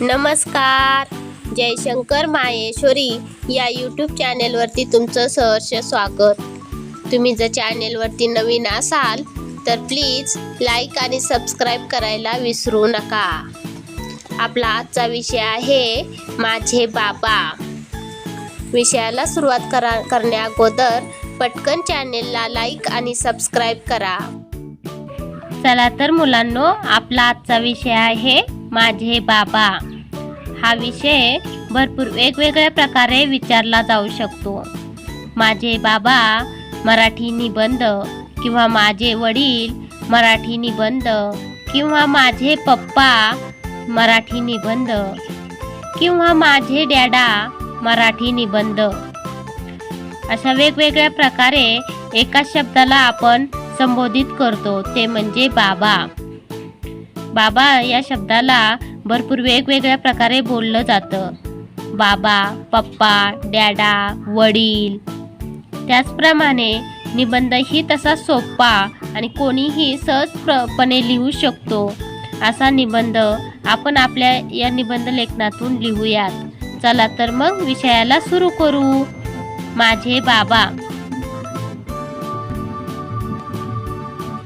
नमस्कार. जयशंकर माहेश्वरी या यूट्यूब चॅनेलवरती तुमचं सहर्ष स्वागत. तुम्ही जर चॅनेलवरती नवीन असाल तर प्लीज लाईक आणि सबस्क्राईब करायला विसरू नका. आपला आजचा विषय आहे माझे बाबा. विषयाला सुरुवात करा करण्या अगोदर पटकन चॅनेलला लाईक आणि सबस्क्राईब करा. चला तर मुलांनो आपला आजचा विषय आहे माझे बाबा. हा विषय भरपूर वेगवेगळ्या प्रकारे विचारला जाऊ शकतो. माझे बाबा मराठी निबंध किंवा माझे वडील मराठी निबंध किंवा माझे पप्पा मराठी निबंध किंवा माझे डॅडा मराठी निबंध. अशा वेगवेगळ्या प्रकारे एका शब्दाला आपण संबोधित करतो. ते म्हणजे बाबा. बाबा या शब्दाला भरपूर वेगवेगळ्या प्रकारे बोललं जातं. बाबा पप्पा डॅडा वडील. त्याचप्रमाणे निबंधही तसा सोपा आणि कोणीही सहजपणे लिहू शकतो. असा निबंध आपण आपल्या या निबंध लेखनातून लिहूयात. चला तर मग विषयाला सुरू करू. माझे बाबा.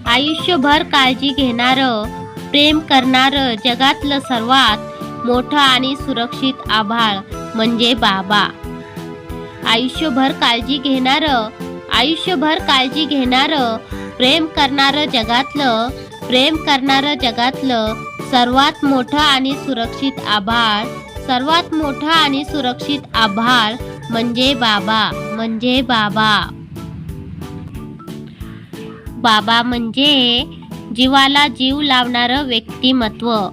आयुष्यभर काळजी घेणारं प्रेम करणारं जगातलं सर्वात मोठं आणि सुरक्षित आभाळ म्हणजे बाबा. आयुष्यभर काळजी घेणारं आयुष्यभर काळजी घेणारं प्रेम करणारं जगातलं प्रेम करणारं जगातलं सर्वात मोठं आणि सुरक्षित आभाळ सर्वात मोठं आणि सुरक्षित आभाळ म्हणजे बाबा म्हणजे बाबा. बाबा म्हणजे जीवाला जीव लावणारं व्यक्तिमत्व.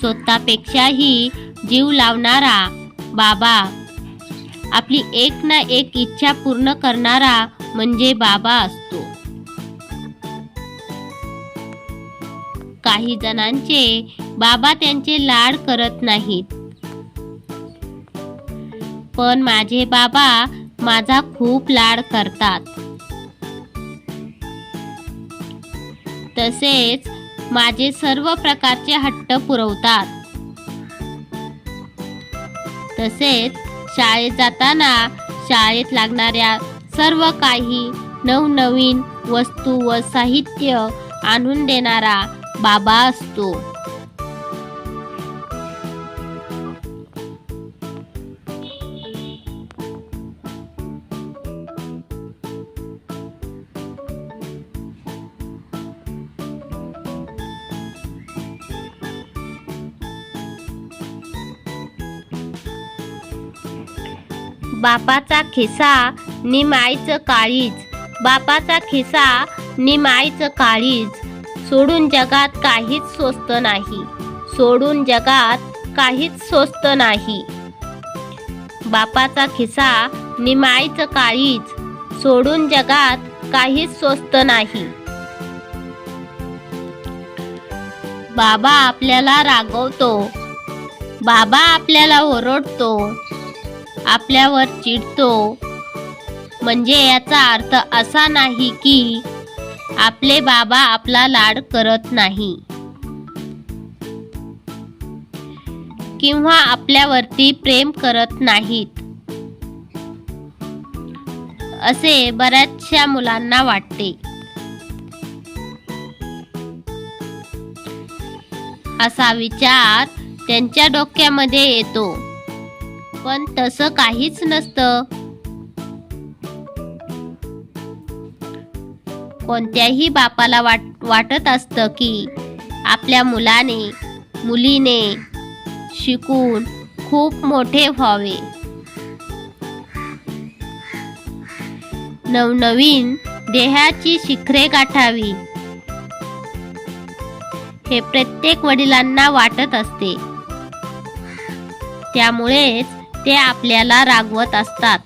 स्वतःपेक्षाही जीव लावणारा बाबा. आपली एक ना एक इच्छा पूर्ण करणारा म्हणजे बाबा असतो. काही जणांचे बाबा त्यांचे लाड करत नाहीत. पण माझे बाबा माझा खूप लाड करतात. तसेच माझे सर्व प्रकारचे हट्ट पुरवतात. तसेच शाळेत जाताना शाळेत लागणाऱ्या सर्व काही नवनवीन वस्तू व साहित्य आणून देणारा बाबा असतो. बापाचा खिसा निमायचं काळीज. बापाचा खिसा निमायचं काळीज. सोडून जगात काहीच स्वस्त नाही. सोडून जगात काहीच स्वस्त नाही. बापाचा खिसा निमायचं काळीच काळीज. सोडून जगात काहीच स्वस्त नाही. बाबा आपल्याला रागवतो. बाबा आपल्याला ओरडतो. आपल्यावर चिडतो. म्हणजे याचा अर्थ असा नाही की आपले बाबा आपला लाड करत नाही. किंवा आपल्यावरती प्रेम करत नाहीत. असे बऱ्याचशा मुलांना वाटते. असा विचार त्यांच्या डोक्यामध्ये येतो. पण तसं काहीच नसतं. कोणत्याही बापाला वाट वाटत असतं की आपल्या मुलाने मुलीने शिकून खूप मोठे व्हावे. नवनवीन देहाची शिखरे गाठावी. हे प्रत्येक वडिलांना वाटत असते. त्यामुळेच ते आपल्याला रागवत असतात.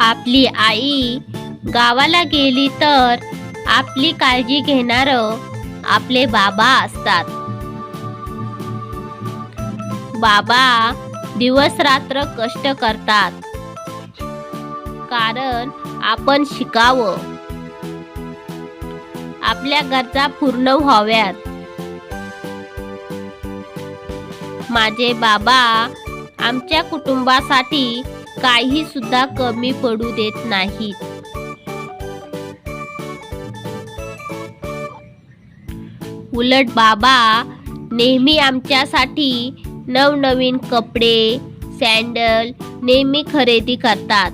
आपली आई गावाला गेली तर आपली काळजी घेणारं आपले बाबा असतात. बाबा दिवस रात्र कष्ट करतात. कारण आपण शिकावं. आपल्या गरजा पूर्ण व्हाव्यात. माझे बाबा आमच्या कुटुंबासाठी काही सुद्धा कमी पडू देत नाहीत. उलट बाबा नेहमी आमच्यासाठी नवनवीन कपडे सँडल नेहमी खरेदी करतात.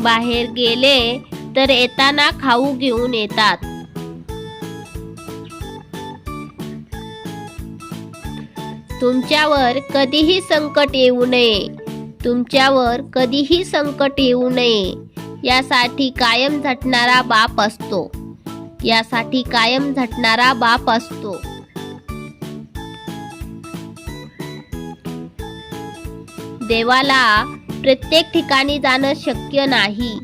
बाहेर गेले तर येताना खाऊ घेऊन येतात. तुमच्यावर कधीही संकट येऊ नये. तुमच्यावर कधीही संकट येऊ नये. यासाठी कायम झटणारा बाप असतो. यासाठी कायम झटणारा बाप असतो. देवाला प्रत्येक ठिकाणी जाणं शक्य नाही.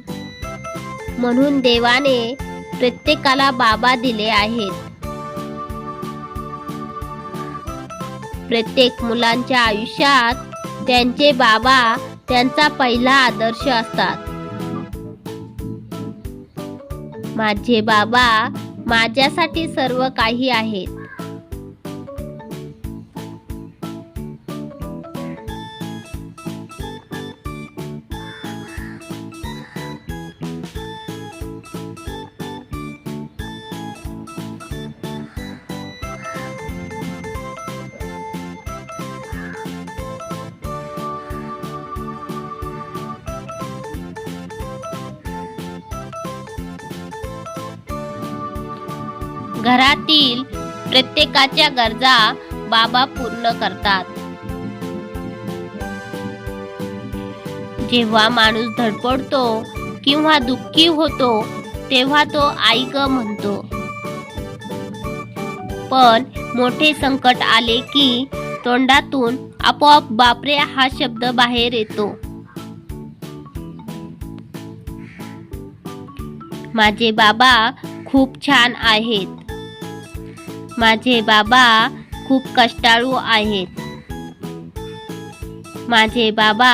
म्हणून देवाने प्रत्येकाला बाबा दिले आहेत. प्रत्येक मुलांच्या आयुष्यात त्यांचे बाबा त्यांचा पहिला आदर्श असतात. माझे बाबा माझ्यासाठी सर्व काही आहेत. घरातील प्रत्येकाच्या गरजा बाबा पूर्ण करतात. जेव्हा माणूस धडपडतो किंवा दुःखी होतो तेव्हा तो आई ग म्हणतो. पण मोठे संकट आले की तोंडातून आपोआप बापरे हा शब्द बाहेर येतो. माझे बाबा खूप छान आहेत. माझे बाबा खूप कष्टाळू आहेत. माझे बाबा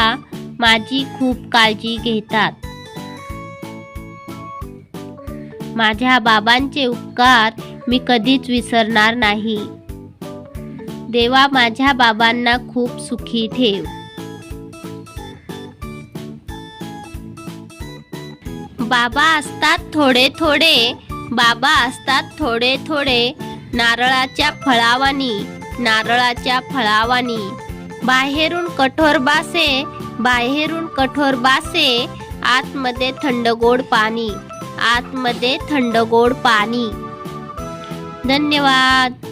माझी खूप काळजी घेतात. माझ्या बाबांचे उपकार मी कधीच विसरणार नाही. देवा माझ्या बाबांना खूप सुखी ठेव. बाबा असतात थोडे थोडे बाबा असतात थोडे थोडे नारळाच्या फळावानी नारळाच्या फळावानी. बाहेरून कठोर बासे बाहेरून कठोर बासे आतमध्ये थंडगोड पाणी आतमध्ये थंडगोड पाणी. धन्यवाद.